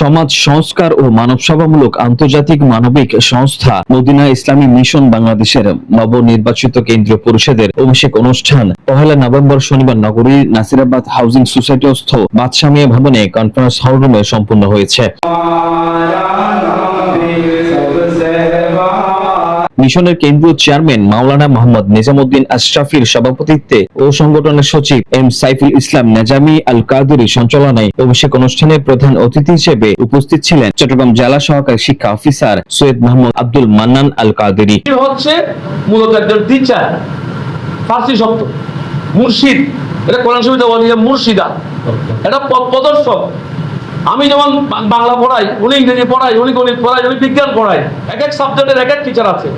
সমাজ, সংস্কার ও মানবসভামূলক আন্তর্জাতিক মানবিক সংস্থা মদিনা ইসলামী মিশন বাংলাদেশের নবনির্বাচিত কেন্দ্রীয় পরিষদের অভিষেক অনুষ্ঠান। পহেলা নভেম্বর শনিবার নগরীর নাসিরাবাদ হাউজিং সোসাইটিস্থ বাদশামিয়া ভবনে কনফারেন্স হল রুমে সম্পন্ন হয়েছে। মিশনের কেন্দ্রীয় চেয়ারম্যান মাওলানা মোহাম্মদ নিজামুদ্দিন আশরাফির সভাপতিত্বে ও সংগঠনের সচিব এম সাইফুল ইসলাম নেজামি আল কাদুরি সঞ্চালনায় অভিষেক অনুষ্ঠানে প্রধান অতিথি হিসেবে উপস্থিত ছিলেন চট্টগ্রাম জেলা সহকারী শিক্ষা অফিসার সৈয়দ মোহাম্মদ আব্দুল মান্নান আল কাদেরি হচ্ছে মূলত একজন টিচার ফার্সি শব্দ, মুর্শিদ। এটা কোরআন শরীফে বলে মুর্শিদা। এটা পথ প্রদর্শক আমি যেমন বাংলা পড়াই, উনি ইংরেজি পড়াই, উনি গণিত পড়াই, উনি বিজ্ঞান পড়াই, এক এক সাবজেক্টের এক এক টিচার আছে।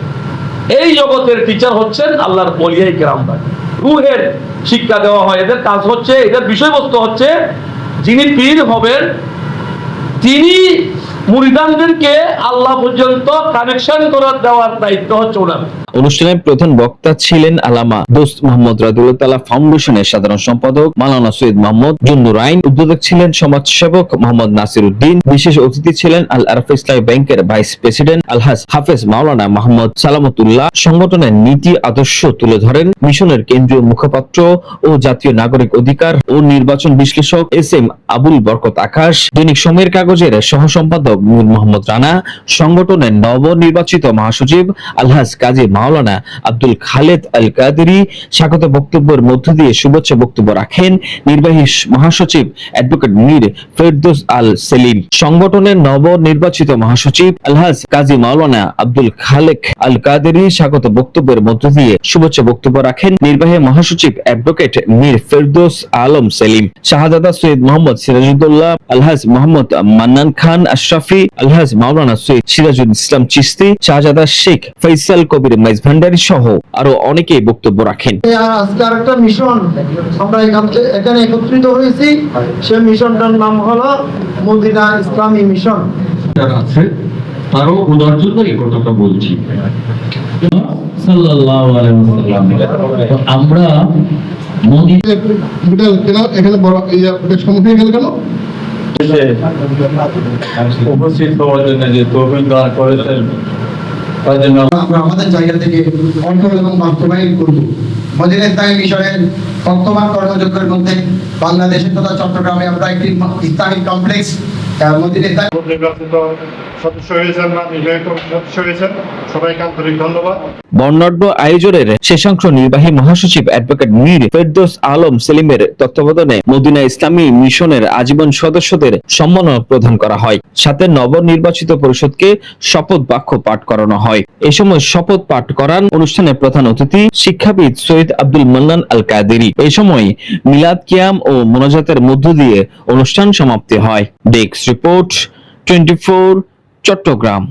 এই জগতের টিচার হচ্ছেন আল্লাহর বলিয়াই গ্রাম রুহের শিক্ষা দেওয়া হয়, এদের কাজ হচ্ছে, এদের বিষয়বস্তু হচ্ছে, যিনি পীর হবেন, তিনি মুরিদানদেরকে আল্লাহ পর্যন্ত কানেকশন করার দেওয়ার দায়িত্ব হচ্ছে ওনার। প্রধান বক্তা ছিলেন আলামা দোস্ত মোহাম্মদ ফাউন্ডেশনের সাধারণ সম্পাদক মালানা সৈয়দ মোহাম্মদ জুন্নুর আইন উদ্বোধক ছিলেন সমাজসেবক মোহাম্মদ নাসির উদ্দিন বিশেষ অতিথি ছিলেন আল আরফ ব্যাংকের ভাইস প্রেসিডেন্ট আলহাজ হাফেজ মাওলানা মোহাম্মদ সালামতুল্লাহ। সংগঠনের নীতি আদর্শ তুলে ধরেন মিশনের কেন্দ্রীয় মুখপাত্র ও জাতীয় নাগরিক অধিকার ও নির্বাচন বিশ্লেষক এস এম আবুল বরকত আকাশ। দৈনিক সময়ের কাগজের সহ সম্পাদক নূর মোহাম্মদ রানা, সংগঠনের নবনির্বাচিত মহাসচিব আলহাজ কাজী মাওলানা আব্দুল খালেদ আল কাদেরি স্বাগত বক্তব্যের মধ্য দিয়ে শুভেচ্ছা বক্তব্য রাখেন নির্বাহী মহাসচিব অ্যাডভোকেট মীর ফেরদৌস আল সেলিম সংগঠনের নবনির্বাচিত মহাসচিব আলহাজ কাজী মাওলানা আব্দুল খালেক আল কাদেরি স্বাগত বক্তব্যের মধ্য দিয়ে শুভেচ্ছা বক্তব্য রাখেন নির্বাহী মহাসচিব অ্যাডভোকেট মীর ফেরদৌস আলম সেলিম। শাহজাদা সৈয়দ মোহাম্মদ সিরাজুদ্দৌল্লাহ আলহাজ মোহাম্মদ মান্নান খান, আশরাফি আলহাজ মাওলানা সৈয়দ সিরাজুল ইসলাম চিস্তি শাহজাদা শেখ ফৈসাল কবির মাইজ ভান্ডারী সহ আরও অনেকেই বক্তব্য রাখেন। আজকে আরেকটা মিশন আমরা এখান এখানে একত্রিত হয়েছি। সে মিশনটার নাম হলো মদিনা ইসলামী মিশন। আছে তারও ওনার জন্য এই কথাটা বলছি। সাল্লাল্লাহু আলাইহি ওয়াসাল্লাম। তো আমরা মদিনা এখানে বড় সম্মুখীন গেল কেন? উপস্থিত হওয়ার জন্য যে তহবিল দান করেছেন, তার জন্য আমরা আমাদের জায়গা থেকে অর্থ এবং বাস্তবায়ন করব। মদিনের তাই মিশনের বর্তমান কর্মযোগ্যের মধ্যে বাংলাদেশের তথা চট্টগ্রামে আমরা একটি ইসলামিক কমপ্লেক্স আহ, মধ্যে নির্বাচিত সদস্য হয়েছেন বা সদস্য হয়েছেন সবাইকে আন্তরিক ধন্যবাদ। বর্ণাঢ্য আয়োজনের শেষাংশ নির্বাহী মহাসচিব অ্যাডভোকেট মীর ফেরদোস আলম সেলিমের তত্ত্বাবধানে মদিনা ইসলামী মিশনের আজীবন সদস্যদের সম্মান প্রদান করা হয়। সাথে নবনির্বাচিত পরিষদকে শপথ বাক্য পাঠ করানো হয়। এ সময় শপথ পাঠ করান অনুষ্ঠানে প্রধান অতিথি শিক্ষাবিদ সৈয়দ আব্দুল মান্নান আল কাদেরি এ সময় মিলাদ কিয়াম ও মনোজাতের মধ্য দিয়ে অনুষ্ঠান সমাপ্তি হয়। Desk report twenty Chattogram.